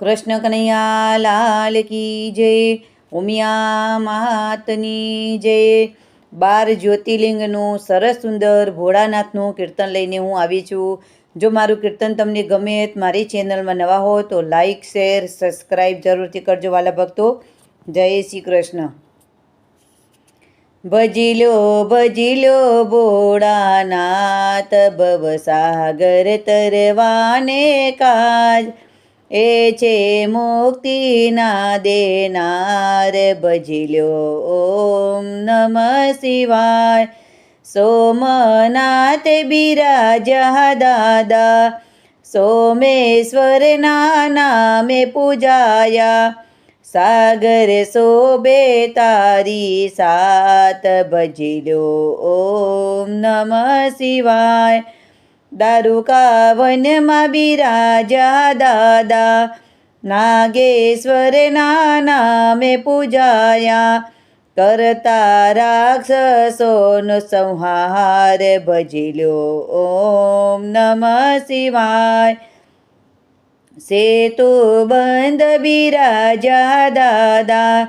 કૃષ્ણ કનૈયા લાલ કી જય, ઉમિયા માતની જય. બાર જ્યોતિર્લિંગનું સરસ સુંદર ભોળાનાથનું કીર્તન લઈને હું આવી છું. જો મારું કીર્તન તમને ગમે મારી ચેનલમાં નવા હો તો લાઈક, શેર સબસ્ક્રાઈબ જરૂરથી કરજો વાલા ભક્તો. જય શ્રી કૃષ્ણ. ભજીલો ભજીલો, ભોળાનાથ, ભવસાગર તરવાને કાજ. એ છે મુક્તિના દેનાર ભજલ્યો. ઓમ નમ શિવાય. સોમનાથ બિરાજા દાદા સોમેશ્વરના નામે પૂજાયા. સાગર શોભે તારી સાત ભજલ્યો. ઓમ નમ શિવાય. દારૂકા વનમાં બિરાજા દાદા નાગેશ્વરના નામે પૂજાયા કરતા રાક્ષસોનો સંહાર ભજીલો ઓમ નમ શિવાય સેતુ બંધ બિરાજા દાદા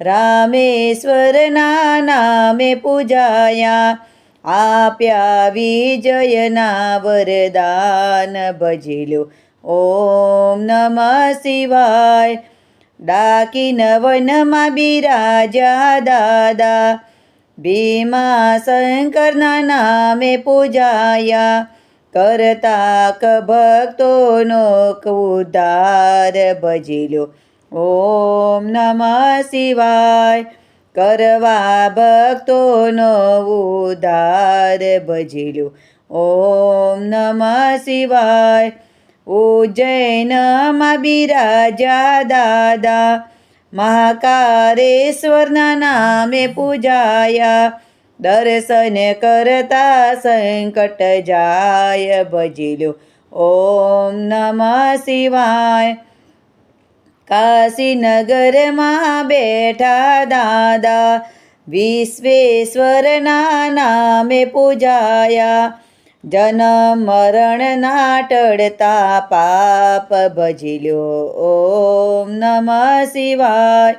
રામેશ્વરના નામે પૂજાયા આપ્યા વિજયના વરદાન ભજીલો ઓમ નમ શિવાય. ડાકીન વનમાં બિરાજા દાદા. ભીમા શંકરના નામે પૂજાયા. કરતા ક ભક્તોનો ઉદ્ધાર ભજીલો ઓમ નમ શિવાય. કરવા ભક્તોનો ઉદાર ભજીલો. ઓમ નમ શિવાય. ઉજ્જૈનમાં બિરાજા દાદા મહાકારેશ્વરના નામે પૂજાયા. દર્શન કરતા સંકટ જાય ભજીલો. ઓમ નમ શિવાય. કાશીનગરમાં બેઠા દાદા વિશ્વેશ્વરના નામે પૂજાયા. જન્મ મરણના ટળતા પાપ ભજીલ્યો. ઓમ નમ શિવાય.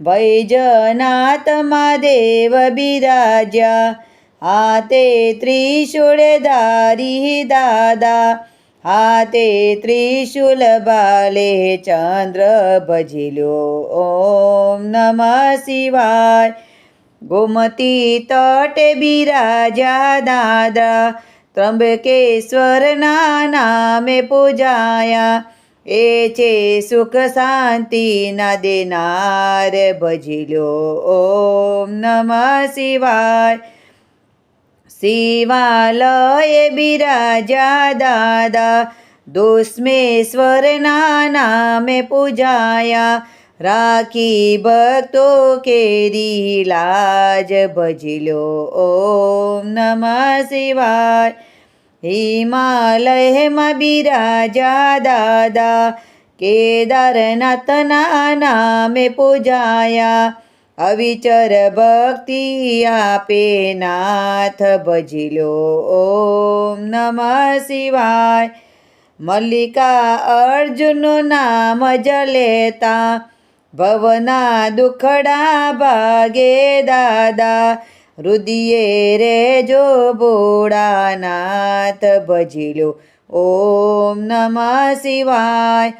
વૈજનાથમાં દેવ બિરાજ્યા. હાથે ત્રિશૂળધારી દાદા હાથે ત્રિશુલ બાલે ચંદ્ર ભજીલ્યો. ઓમ નમ શિવાય. ગોમતી તટે બિરાજા દાદા. ત્રંબકેશ્વરના નામે પૂજાયા. એ છે સુખ શાંતિના દેનાર ભજીલો ઓમ નમ શિવાય. શિવાલય બિરાજા દાદા, દુષ્મેશ્વરના નામે પૂજાયા. રાખી ભક્તો કેરી લાજ ભજીલો ઓમ નમ શિવાય. હિમાલયમાં બિરાજા દાદા, કેદારનાથના નામે પૂજાયા. અવિચર ભક્તિ આપે નાથ ભજીલો. ઓમ નમ શિવાય. મલ્લિકા અર્જુનનું નામ જ લેતા ભવના દુખડા ભાગે દાદા. રુદિયે રેજો ભોળાનાથ ભજીલો. ઓમ નમ શિવાય.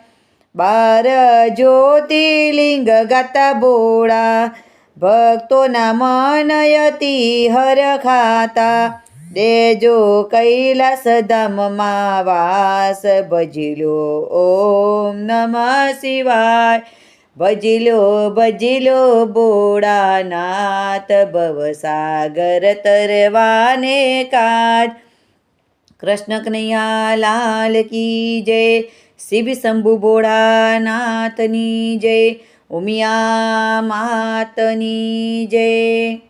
બાર જ્યોતિર્લિંગ ગતા ભોળા. ભક્તોના મનયતી હર ખાતા. દેજો કૈલાસ ધામમાં વાસ ભજીલો. ઓમ નમ શિવાય. ભજીલો ભજીલો ભોળાનાથ ભવસાગર તરવાને કાજ. કૃષ્ણ કનૈયા લાલ કી જય. શિવ શંભુ ભોળાનાથની જય. ઉમિયા માતની જય.